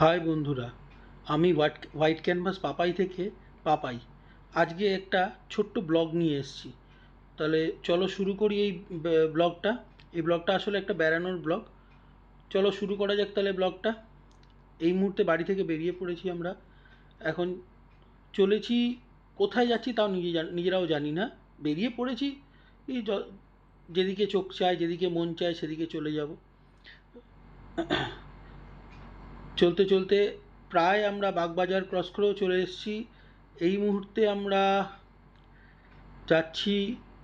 High বন্ধুরা, আমি white white canvas Papai থেকে পাপাই। আজকে একটা ছোট্ট ব্লগ নিয়ে এসেছি। তাহলে চলো শুরু করি এই ব্লগটা। এই ব্লগটা আসলে একটা বেড়ানোর ব্লগ। চলো শুরু করা যাক তাহলে ব্লগটা। এই মুহূর্তে বাড়ি থেকে বেরিয়ে পড়েছি আমরা। এখন চলেছি, কোথায় যাচ্ছি তাও নিজে নিজেরাও জানি না। বেরিয়ে পড়েছি, এই যেদিকে চোখ চায়, যেদিকে মন চায় সেদিকে চলে যাব। চলতে চলতে প্রায় আমরা বাগবাজার ক্রস করেও চলে এসেছি। এই মুহূর্তে আমরা যাচ্ছি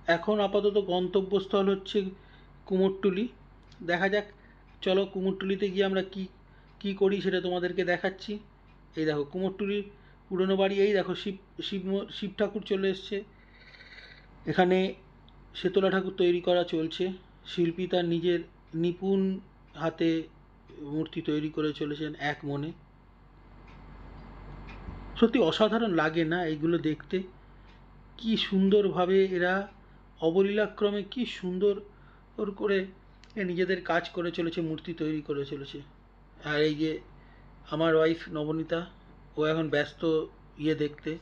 এখন আপাতত গন্তব্যস্থল হচ্ছে কুমোরটুলি। দেখা যাক, চলো কুমোরটুলিতে গিয়ে আমরা কি কি করি সেটা তোমাদেরকে দেখাচ্ছি। এই দেখো, কুমোরটুলির পুরনো বাড়ি, এই দেখো শিব শিব শিব ঠাকুর চলে এসছে। এখানে শেতলা ঠাকুর তৈরি করা চলছে। শিল্পী তার নিজের নিপুণ হাতে মূর্তি তৈরি করে চলেছেন এক মনে। সত্যি অসাধারণ লাগে না এগুলো দেখতে। কি সুন্দরভাবে এরা অবলীলাক্রমে কি সুন্দর করে নিজেদের কাজ করে চলেছে, মূর্তি তৈরি করে চলেছে। আর এই যে আমার ওয়াইফ নবনীতা, ও এখন ব্যস্ত ইয়ে দেখতে,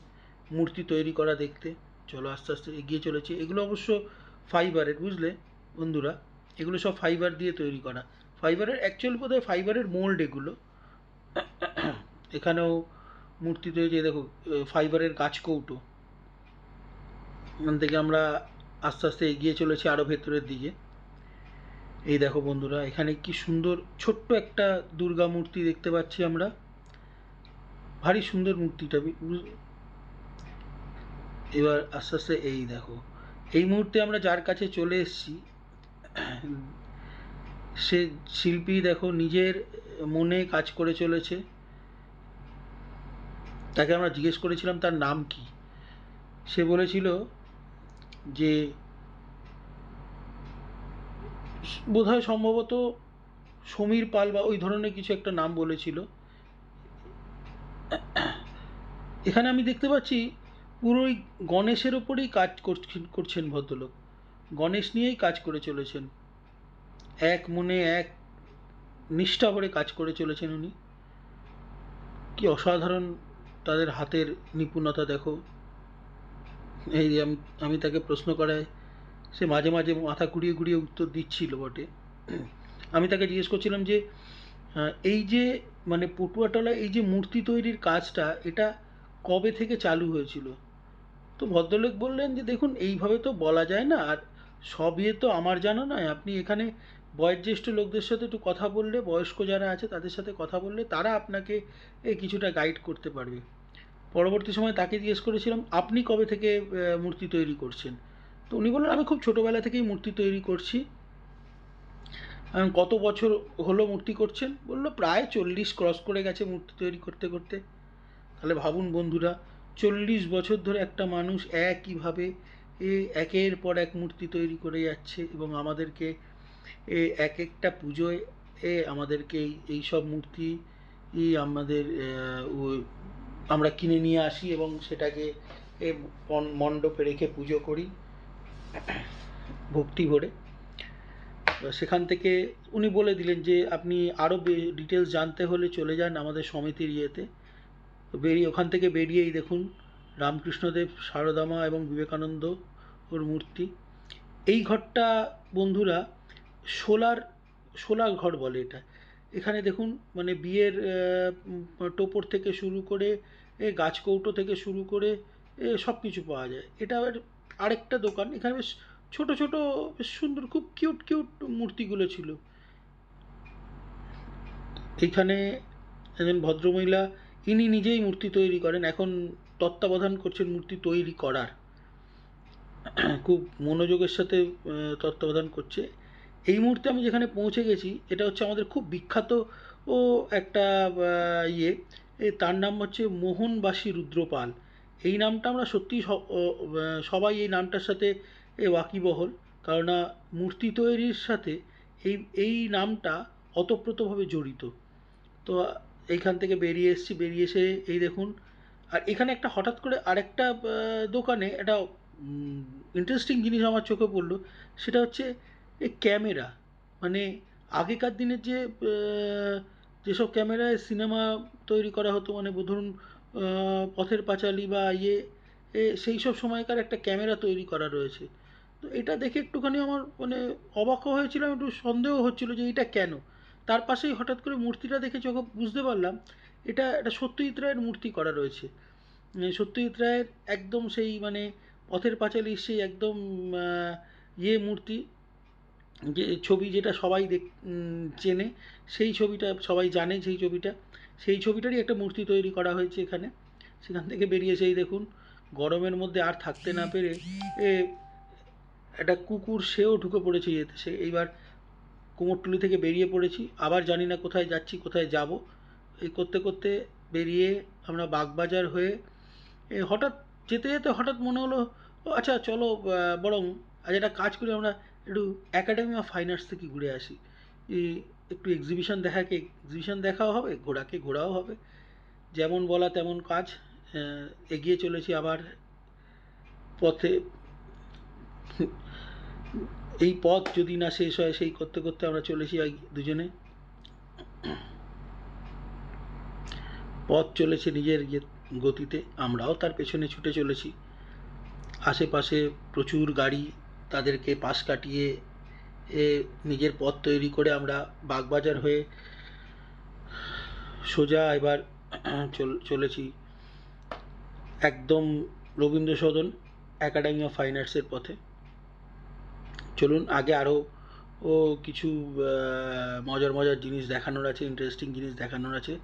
মূর্তি তৈরি করা দেখতে। চলো আস্তে আস্তে এগিয়ে চলেছে। এগুলো অবশ্য ফাইবারের বুঝলে বন্ধুরা? এগুলো সব ফাইবার দিয়ে তৈরি করা। ফাইবারের অ্যাকচুয়াল বোধহয় ফাইবারের মোল্ড এগুলো। এখানেও মূর্তি তৈরি দেখো ফাইবারের গাছ কৌটো। এখান থেকে আমরা আস্তে আস্তে এগিয়ে চলেছি আরও ভেতরের দিকে। এই দেখো বন্ধুরা, এখানে কি সুন্দর ছোট্ট একটা দুর্গা মূর্তি দেখতে পাচ্ছি আমরা। ভারী সুন্দর মূর্তিটা এবার আস্তে আস্তে এই দেখো। এই মুহূর্তে আমরা যার কাছে চলে এসেছি সে শিল্পী দেখো নিজের মনে কাজ করে চলেছে। তাকে আমরা জিজ্ঞেস করেছিলাম তার নাম কি? সে বলেছিল যে, বোধহয় সম্ভবত সমীর পাল বা ওই ধরনের কিছু একটা নাম বলেছিল। এখানে আমি দেখতে পাচ্ছি পুরোই গণেশের ওপরেই কাজ করছেন ভদ্রলোক। গণেশ নিয়েই কাজ করে চলেছেন। এক মনে এক নিষ্ঠা করে কাজ করে চলেছেন উনি। কি অসাধারণ তাদের হাতের নিপুণতা, দেখো। এই আমি আমি তাকে প্রশ্ন করায়, সে মাঝে মাঝে মাথা ঘুরিয়ে ঘুরিয়ে উত্তর দিচ্ছিল বটে। আমি তাকে জিজ্ঞেস করছিলাম যে এই যে মানে পটুয়াটলা এই যে মূর্তি তৈরির কাজটা, এটা কবে থেকে চালু হয়েছিল? তো ভদ্রলোক বললেন যে, দেখুন, এইভাবে তো বলা যায় না, আর সব ইয়ে তো আমার জানা নয়। আপনি এখানে বয়োজ্যেষ্ঠ লোকদের সাথে একটু কথা বললে, বয়স্ক যারা আছে তাদের সাথে কথা বললে তারা আপনাকে এই কিছুটা গাইড করতে পারবে। পরবর্তী সময় তাকে জিজ্ঞেস করেছিলাম, আপনি কবে থেকে মূর্তি তৈরি করছেন? তো উনি বললেন, আমি খুব ছোটোবেলা থেকেই মূর্তি তৈরি করছি। কত বছর হলো মূর্তি করছেন? বলল, প্রায় চল্লিশ ক্রস করে গেছে মূর্তি তৈরি করতে করতে। তাহলে ভাবুন বন্ধুরা, চল্লিশ বছর ধরে একটা মানুষ একইভাবে একের পর এক মূর্তি তৈরি করে যাচ্ছে এবং আমাদেরকে এক একটা পুজোয় এ আমাদেরকে এই সব মূর্তি আমাদের আমরা কিনে নিয়ে আসি এবং সেটাকে এ মণ্ডপে রেখে পুজো করি ভক্তি ভরে। সেখান থেকে উনি বলে দিলেন যে, আপনি আরও ডিটেলস জানতে হলে চলে যান আমাদের সমিতির ইয়েতে। বেরিয়ে, ওখান থেকে বেরিয়েই দেখুন রামকৃষ্ণদেব সারদামা এবং বিবেকানন্দ ওর মূর্তি। এই ঘরটা বন্ধুরা সোলার সোলার ঘর বলে এটা। এখানে দেখুন মানে বিয়ের টোপর থেকে শুরু করে, এ গাছ কৌটো থেকে শুরু করে, এ সব কিছু পাওয়া যায়। এটা আরেকটা দোকান, এখানে বেশ ছোট ছোট, বেশ সুন্দর, খুব কিউট কিউট মূর্তিগুলো ছিল। এখানে একজন ভদ্রমহিলা, ইনি নিজেই মূর্তি তৈরি করেন, এখন তত্ত্বাবধান করছেন মূর্তি তৈরি করার। খুব মনোযোগের সাথে তত্ত্বাবধান করছে। এই মুহূর্তে আমি যেখানে পৌঁছে গেছি এটা হচ্ছে আমাদের খুব বিখ্যাত ও একটা ইয়ে। তার নাম হচ্ছে মোহনবাসী রুদ্রপাল। এই নামটা আমরা সত্যিই স- ও, আহ, সবাই এই নামটার সাথে ওয়াকিবহল। কেননা মূর্তি তৈরির সাথে এই এই নামটা অতপ্রতভাবে জড়িত। তো এইখান থেকে বেরিয়ে এসেছি বেরিয়ে এসে এই দেখুন। আর এখানে একটা হঠাৎ করে আরেকটা দোকানে একটা ইন্টারেস্টিং জিনিস আমার চোখে পড়ল। সেটা হচ্ছে এই ক্যামেরা। মানে আগেকার দিনের যে যেসব ক্যামেরায় সিনেমা তৈরি করা হতো মানে ধরুন পথের পাঁচালী বা ইয়ে সেই সব সময়কার একটা ক্যামেরা তৈরি করা রয়েছে। তো এটা দেখে একটুখানি আমার মানে অবাক হয়েছিলাম, একটু সন্দেহ হচ্ছিল যে এটা কেন? তার পাশেই হঠাৎ করে মূর্তিটা দেখে যখন বুঝতে পারলাম, এটা একটা সত্যজিৎ রায়ের মূর্তি করা রয়েছে। সত্যজিৎ রায়ের একদম সেই মানে পথের পাঁচালীর সেই একদম ইয়ে মূর্তি যে ছবি যেটা সবাই দেখ চেনে, সেই ছবিটা সবাই জানে সেই ছবিটা। সেই ছবিটারই একটা মূর্তি তৈরি করা হয়েছে এখানে। সেখান থেকে বেরিয়ে সেই দেখুন, গরমের মধ্যে আর থাকতে না পেরে এ একটা কুকুর সেও ঢুকে পড়েছে ইয়েতে সে এইবার কুমোরটুলি থেকে বেরিয়ে পড়েছি। আবার জানি না কোথায় যাচ্ছি, কোথায় যাব। এই করতে করতে বেরিয়ে আমরা বাগবাজার হয়ে হঠাৎ যেতে যেতে হঠাৎ মনে হলো আচ্ছা চলো বরং আজ একটা কাজ করি, আমরা একটু একাডেমি অফ ফাইন আর্টস থেকে ঘুরে আসি। একটু এক্সিবিশন দেখাকে এক্সিবিশন দেখাও হবে, ঘোরাকে ঘোরাও হবে। যেমন বলা তেমন কাজ। এগিয়ে চলেছি আবার পথে। এই পথ যদি না শেষ হয়, সেই করতে করতে আমরা চলেছি দুজনে। পথ চলেছে নিজের গতিতে। আমরাও তার পেছনে ছুটে চলেছি। আশেপাশে প্রচুর গাড়ি তাদেরকে পাশ কাটিয়ে এ নিজের পথ তৈরি করে আমরা বাগবাজার হয়ে সোজা এবার চল- চলেছি একদম Rabindra Sadan academy of fine আর্টসের পথে। চলুন, আগে আরও ও কিছু মজার মজার জিনিস দেখানোর আছে ইন্টারেস্টিং জিনিস দেখানোর আছে।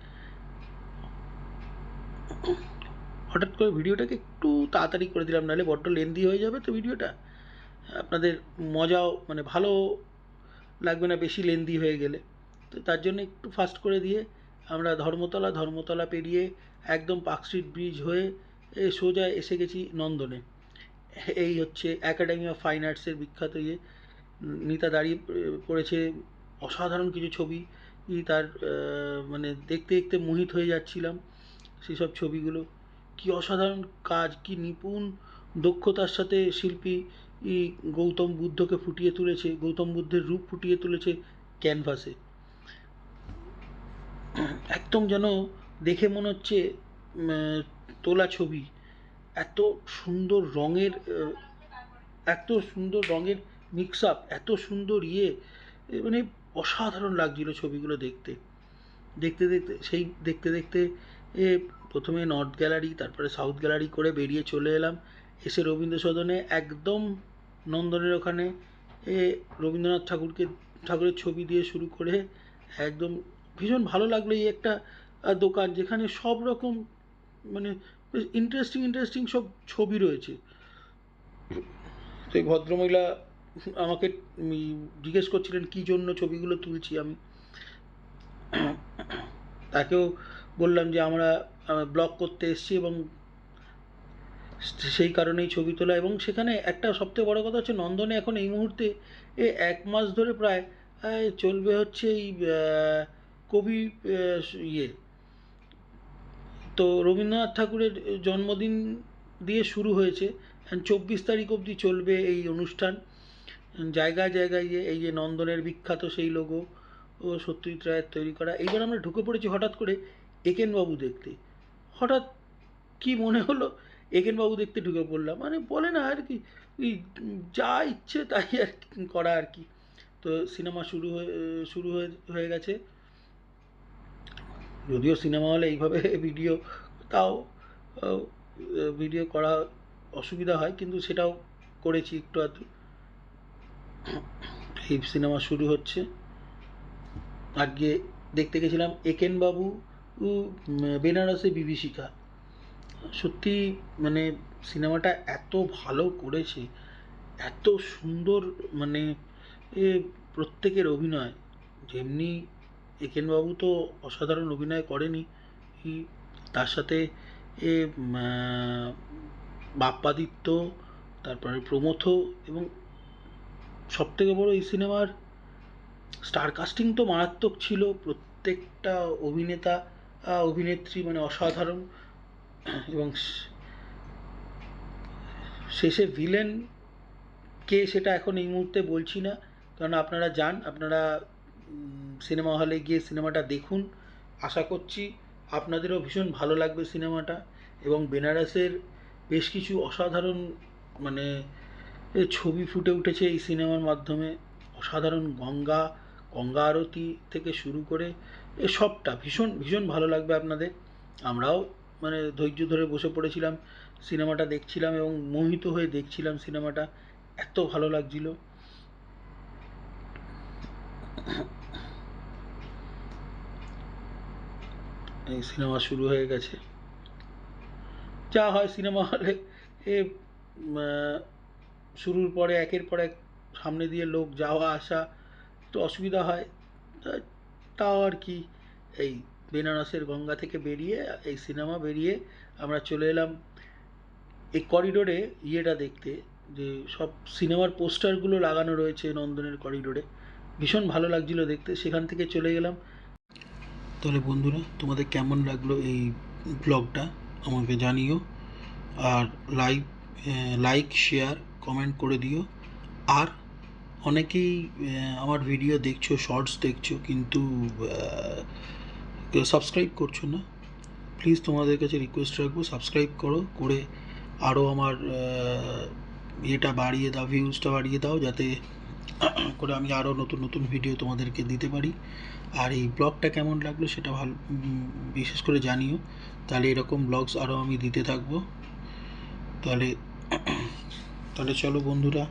হঠাৎ করে ভিডিওটাকে একটু তাড়াতাড়ি করে দিলাম, নাহলে বড্ড লেন্দি হয়ে যাবে তো ভিডিওটা। আপনাদের মজাও মানে ভালো লাগবে না, বেশি লেন্দি হয়ে গেলে। তো তার জন্য একটু ফাস্ট করে দিয়ে আমরা ধর্মতলা ধর্মতলা পেরিয়ে একদম পার্ক স্ট্রিট ব্রিজ হয়ে এ সোজা এসে গেছি নন্দনে। এই হচ্ছে একাডেমি অফ ফাইন আর্টসের বিখ্যাত ইয়ে। নিতা দাঁড়িয়ে পড়েছে অসাধারণ কিছু ছবি। তার মানে দেখতে দেখতে মোহিত হয়ে যাচ্ছিলাম সেসব ছবিগুলো। কি অসাধারণ কাজ, কি নিপুণ দক্ষতার সাথে শিল্পী ই গৌতম বুদ্ধকে ফুটিয়ে তুলেছে, গৌতম বুদ্ধের রূপ ফুটিয়ে তুলেছে ক্যানভাসে। একদম যেন দেখে মনে হচ্ছে তোলা ছবি। এত সুন্দর রঙের এত সুন্দর রঙের মিক্স আপ এত সুন্দর ইয়ে মানে অসাধারণ লাগছিল ছবিগুলো দেখতে। দেখতে দেখতে, সেই দেখতে দেখতে, এ প্রথমে নর্থ গ্যালারি তারপরে সাউথ গ্যালারি করে বেরিয়ে চলে এলাম। এসে রবীন্দ্র সদনে একদম নন্দনের ওখানে এ রবীন্দ্রনাথ ঠাকুরকে, ঠাকুরের ছবি দিয়ে শুরু করে একদম ভীষণ ভালো লাগল এই একটা দোকান যেখানে সব রকম মানে ইন্টারেস্টিং ইন্টারেস্টিং সব ছবি রয়েছে। সেই ভদ্রমহিলা আমাকে জিজ্ঞেস করছিলেন, কী জন্য ছবিগুলো তুলছি আমি? তাকেও বললাম যে, আমরা ব্লগ করতে এসেছি এবং সেই কারণেই ছবি তোলা এবং সেখানে একটা সবথেকে বড় কথা হচ্ছে নন্দনে এখন এই মুহূর্তে এ এক মাস ধরে প্রায় চলবে হচ্ছে এই কবি ইয়ে। তো রবীন্দ্রনাথ ঠাকুরের জন্মদিন দিয়ে শুরু হয়েছে। চব্বিশ তারিখ অবধি চলবে এই অনুষ্ঠান। জায়গায় জায়গায় যে এই যে নন্দনের বিখ্যাত সেই লোগো ও সত্যজিৎ রায়ের তৈরি করা, এইবার আমরা ঢুকে পড়েছি হঠাৎ করে একেনবাবু দেখতে। হঠাৎ কি মনে হলো একেনবাবু দেখতে ঢুকে পড়লাম। মানে বলে না আর কি ওই যা ইচ্ছে তাই আর করা আর কি। তো সিনেমা শুরু হয়ে শুরু হয়ে গেছে। যদিও সিনেমা হলে এইভাবে ভিডিও তাও ভিডিও করা অসুবিধা হয়, কিন্তু সেটাও করেছি একটু আধটু। এই সিনেমা শুরু হচ্ছে। আজকে দেখতে গেছিলাম একেনবাবু বেনারসে বিভীষিকা। সত্যি মানে সিনেমাটা এত ভালো করেছে, এত সুন্দর মানে এ প্রত্যেকের অভিনয়। যেমনি একেনবাবু তো অসাধারণ অভিনয় করেনি তার সাথে এ বাপ্পাদিত্য, তারপরে প্রমথ এবং সবথেকে বড় এই সিনেমার স্টার কাস্টিং তো মারাত্মক ছিল, প্রত্যেকটা অভিনেতা অভিনেত্রী মানে অসাধারণ। এবং শেষে ভিলেন কে সেটা এখন এই মুহূর্তে বলছি না। কারণ আপনারা যান, আপনারা সিনেমা হলে গিয়ে সিনেমাটা দেখুন। আশা করছি আপনাদেরও ভীষণ ভালো লাগবে সিনেমাটা এবং বেনারসের বেশ কিছু অসাধারণ মানে ছবি ফুটে উঠেছে এই সিনেমার মাধ্যমে। অসাধারণ গঙ্গা গঙ্গা আরতি থেকে শুরু করে সবটা ভীষণ ভীষণ ভালো লাগবে আপনাদের। আমরাও মানে ধৈর্য ধরে বসে পড়েছিলাম, সিনেমাটা দেখছিলাম এবং মোহিত হয়ে দেখছিলাম সিনেমাটা। এত ভালো লাগছিল। এই সিনেমা শুরু হয়ে গেছে। যা হয় সিনেমা হলে। এ শুরুর পরে, একের পর এক সামনে দিয়ে লোক যাওয়া, আসা, একটু অসুবিধা হয়। তাও আর কি, এই বেনারসের গঙ্গা থেকে বেরিয়ে, এই সিনেমা বেরিয়ে আমরা চলে এলাম। এই করিডোরে ইয়েটা দেখতে, যে সব সিনেমার পোস্টারগুলো লাগানো রয়েছে নন্দনের করিডোরে ভীষণ ভালো লাগছিল দেখতে, সেখান থেকে চলে গেলাম। তাহলে বন্ধুরা, তোমাদের কেমন লাগল এই ব্লগটা? আমাকে জানিও। আর লাইক লাইক শেয়ার কমেন্ট করে দিও। আর অনেকেই আমার ভিডিও দেখছ শর্টস দেখছ, কিন্তু সাবস্ক্রাইব করছ না প্লিজ তোমাদের কাছে রিকোয়েস্ট রাখব সাবস্ক্রাইব করো, করে আরও আমার ইয়েটা বাড়িয়ে দাও ভিউজটা বাড়িয়ে দাও, যাতে করে আমি আরও নতুন নতুন ভিডিও তোমাদেরকে দিতে পারি। আর এই ব্লগটা কেমন লাগল সেটা ভালো বিশেষ করে জানিও। তাহলে এরকম ব্লগস আরও আমি দিতে থাকব। তাহলে তাহলে চলো বন্ধুরা,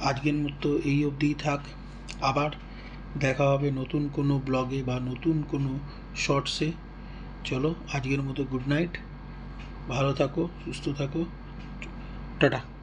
আজকের মতো এই অবধিই থাক। আবার দেখা হবে নতুন কোনো ব্লগে বা নতুন কোনো শর্টসে চলো আজকের মতো গুড নাইট ভালো থাকো সুস্থ থাকো। টাটা।